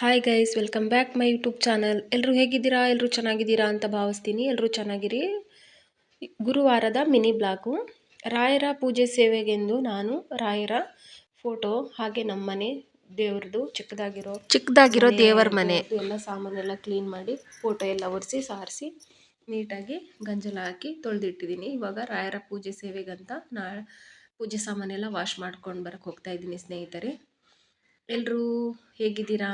Hi guys welcome back my YouTube channel ಎಲ್ಲರೂ ಹೇಗಿದ್ದೀರಾ? ಎಲ್ಲರೂ ಚೆನ್ನಾಗಿದ್ದೀರಾ ಅಂತ ಭಾವಿಸ್ತೀನಿ. ಎಲ್ಲರೂ ಚೆನ್ನಾಗಿರಿ? ಗುರುವಾರದ ಮಿನಿ ಬ್ಲಾಗು. ರಾಯರ ಪೂಜೆ ಸೇವೆಗೆಂದು ನಾನು ರಾಯರ ಫೋಟೋ ಹಾಗೆ ನಮ್ಮನೆ ದೇವ್ರದ್ದು ಚಿಕ್ಕದಾಗಿರೋ ಚಿಕ್ಕದಾಗಿರೋ ದೇವರ ಮನೆ. ಎಲ್ಲ ಸಾಮಾನೆಲ್ಲ ಕ್ಲೀನ್ ಮಾಡಿ ಫೋಟೋ ಎಲ್ಲ ಒರೆಸಿ ಸಾರಿಸಿ ನೀಟಾಗಿ ಗಂಜಲ ಹಾಕಿ ತೊಳೆದಿಟ್ಟಿದ್ದೀನಿ. ಇವಾಗ ರಾಯರ ಪೂಜೆ ಸೇವೆಗಂತ ನಾ ಪೂಜೆ ಸಾಮಾನೆಲ್ಲ ವಾಶ್ ಮಾಡ್ಕೊಂಡು ಬರೋಕ್ಕೆ ಹೋಗ್ತಾ ಇದ್ದೀನಿ ಸ್ನೇಹಿತರೆ. ಎಲ್ಲರೂ ಹೇಗಿದ್ದೀರಾ?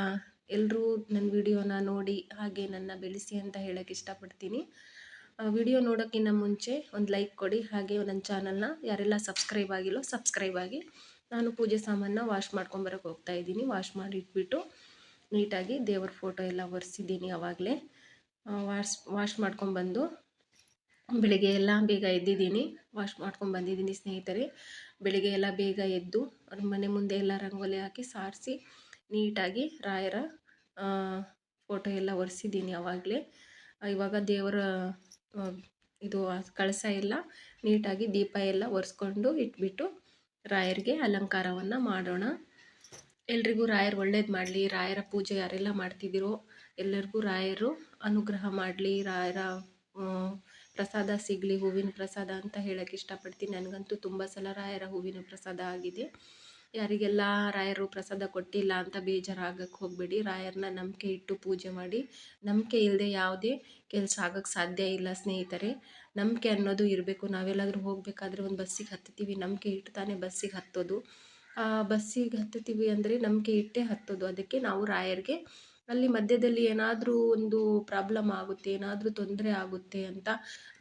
ಎಲ್ಲರೂ ನನ್ನ ವಿಡಿಯೋನ ನೋಡಿ ಹಾಗೆ ನನ್ನ ಬೆಳೆಸಿ ಅಂತ ಹೇಳೋಕ್ಕೆ ಇಷ್ಟಪಡ್ತೀನಿ. ವಿಡಿಯೋ ನೋಡೋಕ್ಕಿಂತ ಮುಂಚೆ ಒಂದು ಲೈಕ್ ಕೊಡಿ. ಹಾಗೆ ನನ್ನ ಚಾನಲ್ನ ಯಾರೆಲ್ಲ ಸಬ್ಸ್ಕ್ರೈಬ್ ಆಗಿಲ್ಲೋ ಸಬ್ಸ್ಕ್ರೈಬ್ ಆಗಿ. ನಾನು ಪೂಜೆ ಸಾಮಾನನ್ನ ವಾಶ್ ಮಾಡ್ಕೊಂಬರೋಕೆ ಹೋಗ್ತಾ ಇದ್ದೀನಿ. ವಾಶ್ ಮಾಡಿ ಇಟ್ಬಿಟ್ಟು ನೀಟಾಗಿ ದೇವ್ರ ಫೋಟೋ ಎಲ್ಲ ಒರೆಸಿದ್ದೀನಿ ಅವಾಗಲೇ. ವಾಶ್ ವಾಶ್ ಮಾಡ್ಕೊಂಬಂದು ಬೆಳಿಗ್ಗೆ ಎಲ್ಲ ಬೇಗ ಎದ್ದಿದ್ದೀನಿ. ವಾಶ್ ಮಾಡ್ಕೊಂಡು ಬಂದಿದ್ದೀನಿ ಸ್ನೇಹಿತರೆ. ಬೆಳಿಗ್ಗೆ ಎಲ್ಲ ಬೇಗ ಎದ್ದು ಮನೆ ಮುಂದೆ ಎಲ್ಲ ರಂಗೋಲಿ ಹಾಕಿ ಸಾರಿಸಿ ನೀಟಾಗಿ ರಾಯರ ಫೋಟೋ ಎಲ್ಲ ಒರೆಸಿದ್ದೀನಿ ಆವಾಗಲೇ ಇವಾಗ ದೇವರ ಇದು ಕಳಸ ಎಲ್ಲ ನೀಟಾಗಿ ದೀಪ ಎಲ್ಲ ಒರೆಸ್ಕೊಂಡು ಇಟ್ಬಿಟ್ಟು ರಾಯರಿಗೆ ಅಲಂಕಾರವನ್ನು ಮಾಡೋಣ. ಎಲ್ರಿಗೂ ರಾಯರು ಒಳ್ಳೇದು ಮಾಡಲಿ, ರಾಯರ ಪೂಜೆ ಯಾರೆಲ್ಲ ಮಾಡ್ತಿದ್ದೀರೋ ಎಲ್ಲರಿಗೂ ರಾಯರು ಅನುಗ್ರಹ ಮಾಡಲಿ, ರಾಯರ ಪ್ರಸಾದ ಸಿಗಲಿ, ಹೂವಿನ ಪ್ರಸಾದ ಅಂತ ಹೇಳೋಕ್ಕೆ ಇಷ್ಟಪಡ್ತೀನಿ. ನನಗಂತೂ ತುಂಬ ಸಲ ರಾಯರ ಹೂವಿನ ಪ್ರಸಾದ ಆಗಿದೆ. ಯಾರಿಗೆಲ್ಲ ರಾಯರು ಪ್ರಸಾದ ಕೊಟ್ಟಿಲ್ಲ ಅಂತ ಬೇಜಾರಾಗಕ್ಕೆ ಹೋಗಬೇಡಿ. ರಾಯರನ್ನ ನಂಬಿಕೆ ಇಟ್ಟು ಪೂಜೆ ಮಾಡಿ. ನಂಬಿಕೆ ಇಲ್ಲದೆ ಯಾವುದೇ ಕೆಲಸ ಆಗೋಕ್ಕೆ ಸಾಧ್ಯ ಇಲ್ಲ ಸ್ನೇಹಿತರೆ. ನಂಬಿಕೆ ಅನ್ನೋದು ಇರಬೇಕು. ನಾವೆಲ್ಲಾದರೂ ಹೋಗಬೇಕಾದ್ರೆ ಒಂದು ಬಸ್ಸಿಗೆ ಹತ್ತುತ್ತೀವಿ. ನಂಬಿಕೆ ಇಟ್ಟು ತಾನೇ ಬಸ್ಸಿಗೆ ಹತ್ತೋದು. ಬಸ್ಸಿಗೆ ಹತ್ತುತ್ತೀವಿ ಅಂದರೆ ನಂಬಿಕೆ ಇಟ್ಟೇ ಹತ್ತೋದು. ಅದಕ್ಕೆ ನಾವು ರಾಯರಿಗೆ ಅಲ್ಲಿ ಮಧ್ಯದಲ್ಲಿ ಏನಾದರೂ ಒಂದು ಪ್ರಾಬ್ಲಮ್ ಆಗುತ್ತೆ, ಏನಾದರೂ ತೊಂದರೆ ಆಗುತ್ತೆ ಅಂತ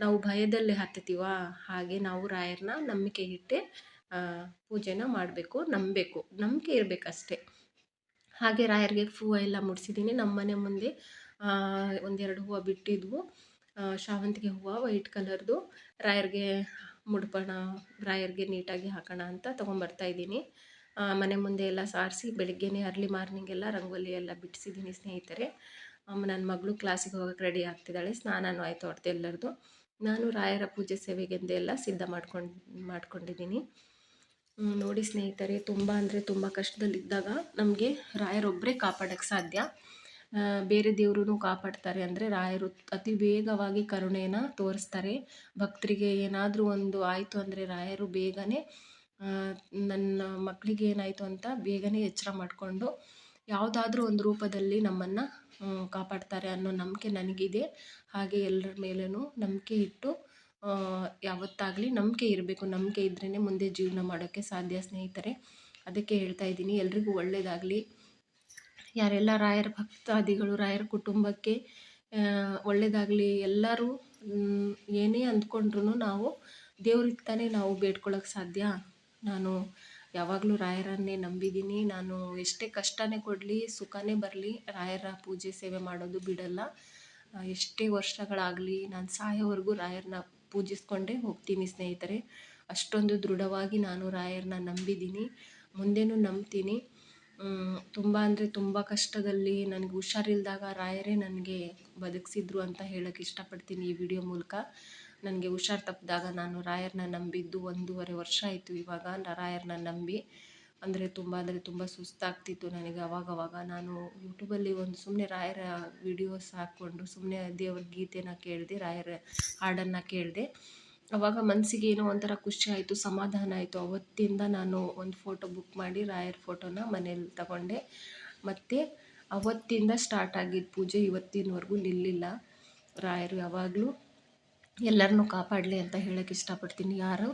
ನಾವು ಭಯದಲ್ಲೇ ಹತ್ತುತ್ತೀವ? ಹಾಗೆ ನಾವು ರಾಯರನ್ನ ನಂಬಿಕೆ ಇಟ್ಟೆ ಪೂಜೆನ ಮಾಡಬೇಕು, ನಂಬಬೇಕು, ನಂಬಿಕೆ ಇರಬೇಕಷ್ಟೆ. ಹಾಗೆ ರಾಯರಿಗೆ ಹೂವು ಎಲ್ಲ ಮುಡಿಸಿದ್ದೀನಿ. ನಮ್ಮ ಮನೆ ಮುಂದೆ ಒಂದೆರಡು ಹೂವು ಬಿಟ್ಟಿದ್ವು. ಶಾವಂತಿಗೆ ಹೂವು, ವೈಟ್ ಕಲರ್ದು. ರಾಯರಿಗೆ ಮುಡ್ಪೋಣ, ರಾಯರಿಗೆ ನೀಟಾಗಿ ಹಾಕೋಣ ಅಂತ ತೊಗೊಂಬರ್ತಾ ಇದ್ದೀನಿ. ಮನೆ ಮುಂದೆ ಎಲ್ಲ ಸಾರಿಸಿ, ಬೆಳಿಗ್ಗೆನೇ ಅರ್ಲಿ ಮಾರ್ನಿಂಗ್ ಎಲ್ಲ ರಂಗೋಲಿ ಎಲ್ಲ ಬಿಡಿಸಿದ್ದೀನಿ ಸ್ನೇಹಿತರೆ. ನನ್ನ ಮಗಳು ಕ್ಲಾಸಿಗೆ ಹೋಗಕ್ಕೆ ರೆಡಿ ಆಗ್ತಿದ್ದಾಳೆ. ಸ್ನಾನನೂ ಆಯಿತು ಅವ್ರದ್ದು ಎಲ್ಲರದು ನಾನು ರಾಯರ ಪೂಜೆ ಸೇವೆಗೆಂದೆಲ್ಲ ಸಿದ್ಧ ಮಾಡ್ಕೊಂಡು, ಮಾಡ್ಕೊಂಡಿದ್ದೀನಿ. ನೋಡಿ ಸ್ನೇಹಿತರೆ, ತುಂಬ ಅಂದರೆ ತುಂಬ ಕಷ್ಟದಲ್ಲಿದ್ದಾಗ ನಮಗೆ ರಾಯರೊಬ್ಬರೇ ಕಾಪಾಡೋಕ್ಕೆ ಸಾಧ್ಯ. ಬೇರೆ ದೇವರೂ ಕಾಪಾಡ್ತಾರೆ ಅಂದರೆ ರಾಯರು ಅತಿ ವೇಗವಾಗಿ ಕರುಣೆಯನ್ನು ತೋರಿಸ್ತಾರೆ. ಭಕ್ತರಿಗೆ ಏನಾದರೂ ಒಂದು ಆಯಿತು ಅಂದರೆ ರಾಯರು ಬೇಗನೆ ನನ್ನ ಮಕ್ಕಳಿಗೆ ಏನಾಯಿತು ಅಂತ ಬೇಗನೆ ಎಚ್ಚರ ಮಾಡಿಕೊಂಡು ಯಾವುದಾದ್ರೂ ಒಂದು ರೂಪದಲ್ಲಿ ನಮ್ಮನ್ನು ಕಾಪಾಡ್ತಾರೆ ಅನ್ನೋ ನಂಬಿಕೆ ನನಗಿದೆ. ಹಾಗೆ ಎಲ್ಲರ ಮೇಲೂ ನಂಬಿಕೆ ಇಟ್ಟು ಯಾವತ್ತಾಗಲಿ ನಂಬಿಕೆ ಇರಬೇಕು. ನಂಬಿಕೆ ಇದ್ರೇ ಮುಂದೆ ಜೀವನ ಮಾಡೋಕ್ಕೆ ಸಾಧ್ಯ ಸ್ನೇಹಿತರೆ. ಅದಕ್ಕೆ ಹೇಳ್ತಾ ಇದ್ದೀನಿ, ಎಲ್ರಿಗೂ ಒಳ್ಳೆಯದಾಗಲಿ ಯಾರೆಲ್ಲ ರಾಯರ ಭಕ್ತಾದಿಗಳು, ರಾಯರ ಕುಟುಂಬಕ್ಕೆ ಒಳ್ಳೆಯದಾಗಲಿ ಎಲ್ಲರೂ ಏನೇ ಅಂದ್ಕೊಂಡ್ರು ನಾವು ದೇವ್ರಿಗೆ ತಾನೇ ನಾವು ಬೇಡ್ಕೊಳ್ಳೋಕೆ ಸಾಧ್ಯ. ನಾನು ಯಾವಾಗಲೂ ರಾಯರನ್ನೇ ನಂಬಿದ್ದೀನಿ. ನಾನು ಎಷ್ಟೇ ಕಷ್ಟನೇ ಕೊಡಲಿ, ಸುಖನೇ ಬರಲಿ, ರಾಯರ ಪೂಜೆ, ಸೇವೆ ಮಾಡೋದು ಬಿಡಲ್ಲ. ಎಷ್ಟೇ ವರ್ಷಗಳಾಗಲಿ ನಾನು ಸಾಯೋವರೆಗೂ ರಾಯರನ್ನ ಪೂಜಿಸ್ಕೊಂಡೇ ಹೋಗ್ತೀನಿ ಸ್ನೇಹಿತರೆ. ಅಷ್ಟೊಂದು ದೃಢವಾಗಿ ನಾನು ರಾಯರನ್ನ ನಂಬಿದ್ದೀನಿ. ಮುಂದೆನೂ ನಂಬ್ತೀನಿ. ತುಂಬ ಅಂದರೆ ತುಂಬ ಕಷ್ಟದಲ್ಲಿ ನನಗೆ ಹುಷಾರಿಲ್ದಾಗ ರಾಯರೇ ನನಗೆ ಬದುಕಿಸಿದ್ರು ಅಂತ ಹೇಳೋಕ್ಕೆ ಇಷ್ಟಪಡ್ತೀನಿ ಈ ವಿಡಿಯೋ ಮೂಲಕ. ನನಗೆ ಹುಷಾರು ತಪ್ಪಿದಾಗ ನಾನು ರಾಯರನ್ನ ನಂಬಿದ್ದು ಒಂದೂವರೆ ವರ್ಷ ಆಯಿತು ಇವಾಗ ರಾಯರನ್ನ ನಂಬಿ. ಅಂದರೆ ತುಂಬ ಅಂದರೆ ತುಂಬ ಸುಸ್ತಾಗ್ತಿತ್ತು ನನಗೆ ಅವಾಗವಾಗ. ನಾನು ಯೂಟ್ಯೂಬಲ್ಲಿ ಒಂದು ಸುಮ್ಮನೆ ರಾಯರ ವಿಡಿಯೋಸ್ ಹಾಕ್ಕೊಂಡು ಸುಮ್ಮನೆ ದೇವ್ರ ಗೀತೆನ ಕೇಳಿದೆ, ರಾಯರ ಹಾಡನ್ನು ಕೇಳಿದೆ. ಅವಾಗ ಮನಸ್ಸಿಗೆ ಏನೋ ಒಂಥರ ಖುಷಿ ಆಯಿತು, ಸಮಾಧಾನ ಆಯಿತು. ಅವತ್ತಿಂದ ನಾನು ಒಂದು ಫೋಟೋ ಬುಕ್ ಮಾಡಿ ರಾಯರ ಫೋಟೋನ ಮನೇಲಿ ತಗೊಂಡೆ. ಮತ್ತು ಅವತ್ತಿಂದ ಸ್ಟಾರ್ಟ್ ಆಗಿದ್ದು ಪೂಜೆ ಇವತ್ತಿನವರೆಗೂ ನಿಲ್ಲಿಲ್ಲ. ರಾಯರು ಯಾವಾಗಲೂ ಎಲ್ಲರನ್ನೂ ಕಾಪಾಡಲಿ ಅಂತ ಹೇಳೋಕ್ಕೆ ಇಷ್ಟಪಡ್ತೀನಿ. ಯಾರು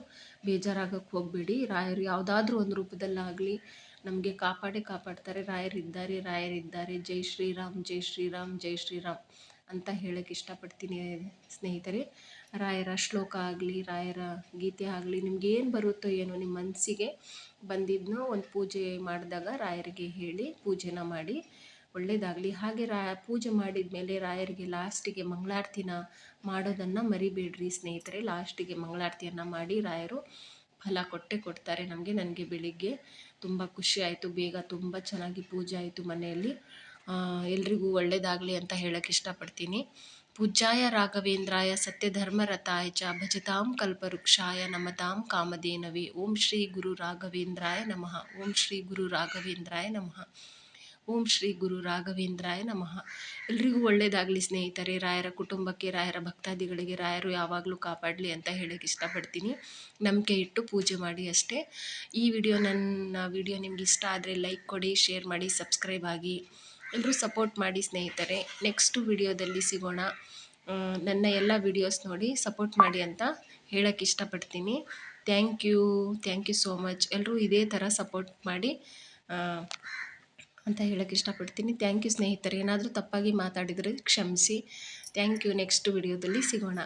ಬೇಜಾರಾಗೋಕ್ಕೆ ಹೋಗಬೇಡಿ. ರಾಯರು ಯಾವುದಾದ್ರೂ ಒಂದು ರೂಪದಲ್ಲಾಗಲಿ ನಮಗೆ ಕಾಪಾಡೇ ಕಾಪಾಡ್ತಾರೆ. ರಾಯರಿದ್ದಾರೆ ರಾಯರಿದ್ದಾರೆ ಜೈ ಶ್ರೀರಾಮ್ ಜೈ ಶ್ರೀರಾಮ್ ಜೈ ಶ್ರೀರಾಮ್ ಅಂತ ಹೇಳೋಕ್ಕೆ ಇಷ್ಟಪಡ್ತೀನಿ ಸ್ನೇಹಿತರೆ. ರಾಯರ ಶ್ಲೋಕ ಆಗಲಿ, ರಾಯರ ಗೀತೆ ಆಗಲಿ ನಿಮ್ಗೆ ಏನು ಬರುತ್ತೋ ಏನೋ ನಿಮ್ಮ ಮನಸ್ಸಿಗೆ ಬಂದಿದ್ನೋ ಒಂದು ಪೂಜೆ ಮಾಡಿದಾಗ ರಾಯರಿಗೆ ಹೇಳಿ ಪೂಜೆನ ಮಾಡಿ ಒಳ್ಳೆಯದಾಗಲಿ ಹಾಗೆ ರಾ, ಪೂಜೆ ಮಾಡಿದ ಮೇಲೆ ರಾಯರಿಗೆ ಲಾಸ್ಟಿಗೆ ಮಂಗಳಾರತಿನ ಮಾಡೋದನ್ನು ಮರಿಬೇಡ್ರಿ ಸ್ನೇಹಿತರೆ. ಲಾಸ್ಟಿಗೆ ಮಂಗಳಾರತಿಯನ್ನು ಮಾಡಿ ರಾಯರು ಫಲ ಕೊಟ್ಟೆ ಕೊಡ್ತಾರೆ ನಮಗೆ. ನನಗೆ ಬೆಳಿಗ್ಗೆ ತುಂಬ ಖುಷಿ ಆಯಿತು. ಬೇಗ ತುಂಬ ಚೆನ್ನಾಗಿ ಪೂಜೆ ಆಯಿತು ಮನೆಯಲ್ಲಿ. ಎಲ್ರಿಗೂ ಒಳ್ಳೇದಾಗಲಿ ಅಂತ ಹೇಳಕ್ಕೆ ಇಷ್ಟಪಡ್ತೀನಿ. ಪೂಜಾಯ ರಾಘವೇಂದ್ರಾಯ ಸತ್ಯಧರ್ಮರಥಾಯ ಚ ಭಜತಾಂ ಕಲ್ಪವೃಕ್ಷಾಯ ನಮತಾಂ ಕಾಮಧೇನವೇ. ಓಂ ಶ್ರೀ ಗುರು ರಾಘವೇಂದ್ರಾಯ ನಮಃ. ಓಂ ಶ್ರೀ ಗುರು ರಾಘವೇಂದ್ರಾಯ ನಮಃ. ಓಂ ಶ್ರೀ ಗುರು ರಾಘವೇಂದ್ರಾಯ ನಮಃ. ಎಲ್ರಿಗೂ ಒಳ್ಳೆಯದಾಗಲಿ ಸ್ನೇಹಿತರೆ, ರಾಯರ ಕುಟುಂಬಕ್ಕೆ, ರಾಯರ ಭಕ್ತಾದಿಗಳಿಗೆ, ರಾಯರು ಯಾವಾಗಲೂ ಕಾಪಾಡಲಿ ಅಂತ ಹೇಳೋಕ್ಕೆ ಇಷ್ಟಪಡ್ತೀನಿ. ನಂಬಿಕೆ ಇಟ್ಟು ಪೂಜೆ ಮಾಡಿ ಅಷ್ಟೇ. ಈ ವಿಡಿಯೋ ನನ್ನ ವಿಡಿಯೋ ನಿಮ್ಗೆ ಇಷ್ಟ ಆದರೆ ಲೈಕ್ ಕೊಡಿ, ಶೇರ್ ಮಾಡಿ, ಸಬ್ಸ್ಕ್ರೈಬ್ ಆಗಿ. ಎಲ್ಲರೂ ಸಪೋರ್ಟ್ ಮಾಡಿ ಸ್ನೇಹಿತರೆ. ನೆಕ್ಸ್ಟು ವಿಡಿಯೋದಲ್ಲಿ ಸಿಗೋಣ. ನನ್ನ ಎಲ್ಲ ವಿಡಿಯೋಸ್ ನೋಡಿ ಸಪೋರ್ಟ್ ಮಾಡಿ ಅಂತ ಹೇಳೋಕ್ಕೆ ಇಷ್ಟಪಡ್ತೀನಿ. Thank you thank you so much. ಎಲ್ಲರೂ ಇದೇ ಥರ ಸಪೋರ್ಟ್ ಮಾಡಿ ಅಂತ ಹೇಳೋಕ್ಕೆ ಇಷ್ಟಪಡ್ತೀನಿ. ಥ್ಯಾಂಕ್ ಯು ಸ್ನೇಹಿತರೆ. ಏನಾದರೂ ತಪ್ಪಾಗಿ ಮಾತಾಡಿದರೆ ಕ್ಷಮಿಸಿ. Thank you. ನೆಕ್ಸ್ಟ್ ವಿಡಿಯೋದಲ್ಲಿ ಸಿಗೋಣ.